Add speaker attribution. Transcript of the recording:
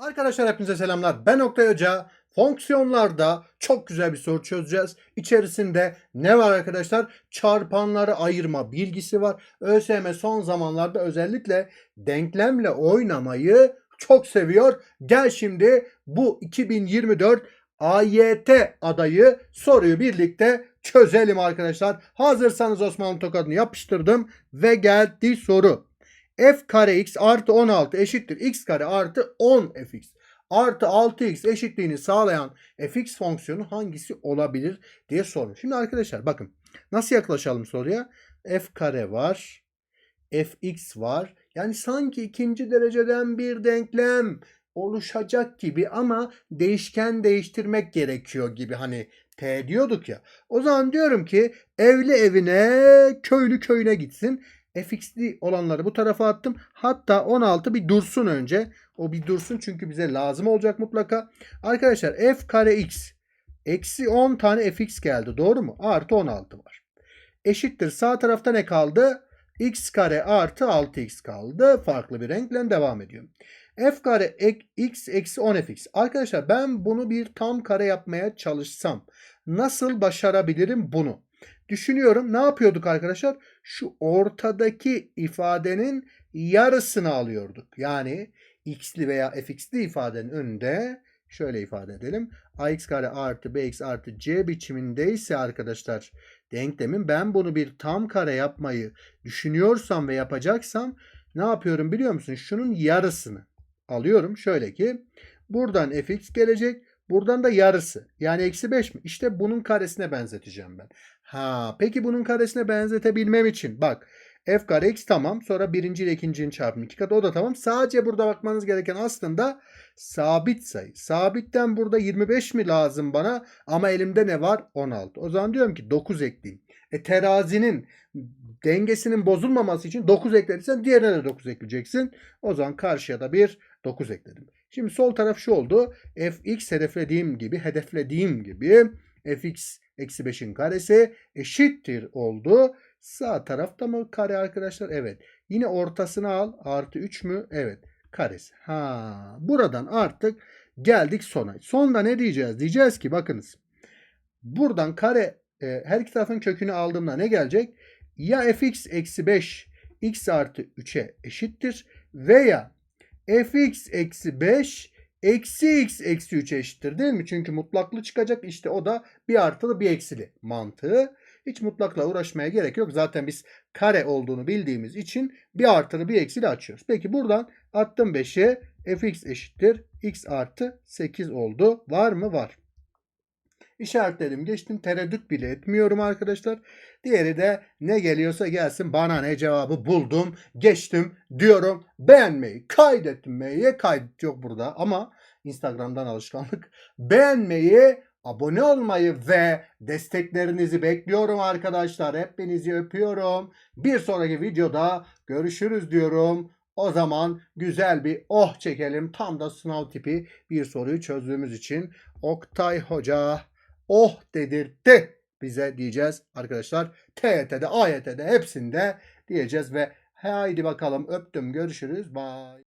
Speaker 1: Arkadaşlar hepinize selamlar. Ben Oktay Hoca. Fonksiyonlarda çok güzel bir soru çözeceğiz. İçerisinde ne var arkadaşlar? Çarpanları ayırma bilgisi var. ÖSYM son zamanlarda özellikle denklemle oynamayı çok seviyor. Gel şimdi bu 2024 AYT adayı soruyu birlikte çözelim arkadaşlar. Hazırsanız Osmanlı tokadını yapıştırdım ve geldi soru f kare x artı 16 eşittir x kare artı 10 fx artı 6x eşitliğini sağlayan fx fonksiyonu hangisi olabilir diye sormuş. Şimdi arkadaşlar bakın nasıl yaklaşalım soruya? f kare var, fx var. Yani sanki ikinci dereceden bir denklem oluşacak gibi ama değişken değiştirmek gerekiyor gibi hani T diyorduk ya. O zaman diyorum ki evli evine, köylü köyüne gitsin. Fx'li olanları bu tarafa attım. Hatta 16 bir dursun önce. O bir dursun çünkü bize lazım olacak mutlaka. Arkadaşlar f kare x eksi 10 tane fx geldi. Doğru mu? Artı 16 var. Eşittir. Sağ tarafta ne kaldı? x kare artı 6x kaldı. Farklı bir renkle devam ediyorum. f kare ek, x eksi 10 fx. Arkadaşlar ben bunu bir tam kare yapmaya çalışsam nasıl başarabilirim bunu? Düşünüyorum ne yapıyorduk arkadaşlar? Şu ortadaki ifadenin yarısını alıyorduk. Yani x'li veya fx'li ifadenin önünde şöyle ifade edelim. ax kare artı bx artı c biçimindeyse arkadaşlar denklemin ben bunu bir tam kare yapmayı düşünüyorsam ve yapacaksam ne yapıyorum biliyor musun? Şunun yarısını alıyorum. Şöyle ki buradan fx gelecek. Buradan da yarısı. Yani eksi 5 mi? İşte bunun karesine benzeteceğim ben. Ha, peki bunun karesine benzetebilmem için bak f kare x tamam. Sonra birinci ile ikincinin çarpımı iki katı o da tamam. Sadece burada bakmanız gereken aslında sabit sayı. Sabitten burada 25 mi lazım bana? Ama elimde ne var? 16. O zaman diyorum ki 9 ekleyeyim. E terazinin dengesinin bozulmaması için 9 eklediysen diğerine de 9 ekleyeceksin. O zaman karşıya da bir 9 ekledim. Şimdi sol taraf şu oldu. fx hedeflediğim gibi hedeflediğim gibi fx eksi 5'in karesi eşittir oldu. Sağ tarafta mı kare arkadaşlar? Evet. Yine ortasını al. Artı 3 mü? Evet. Karesi. Ha, buradan artık geldik sona. Sonda ne diyeceğiz? Diyeceğiz ki bakınız. Buradan kare e, her iki tarafın kökünü aldığımda ne gelecek? Ya fx eksi 5 x artı 3'e eşittir veya fx eksi 5 eksi x eksi 3 eşittir değil mi? Çünkü mutlaklı çıkacak işte o da bir artılı bir eksili mantığı. Hiç mutlakla uğraşmaya gerek yok. Zaten biz kare olduğunu bildiğimiz için bir artılı bir eksili açıyoruz. Peki buradan attım 5'e fx eşittir x artı 8 oldu. Var mı? Var. İşaretledim geçtim. Tereddüt bile etmiyorum arkadaşlar. Diğeri de ne geliyorsa gelsin bana ne cevabı buldum. Geçtim diyorum. Beğenmeyi kaydetmeyi kaydet yok burada ama Instagram'dan alışkanlık. Beğenmeyi abone olmayı ve desteklerinizi bekliyorum arkadaşlar. Hepinizi öpüyorum. Bir sonraki videoda görüşürüz diyorum. O zaman güzel bir oh çekelim. Tam da sınav tipi bir soruyu çözdüğümüz için Oktay Hoca oh dedirtti bize diyeceğiz arkadaşlar. TYT'de, AYT'de hepsinde diyeceğiz ve haydi bakalım öptüm görüşürüz. Bye.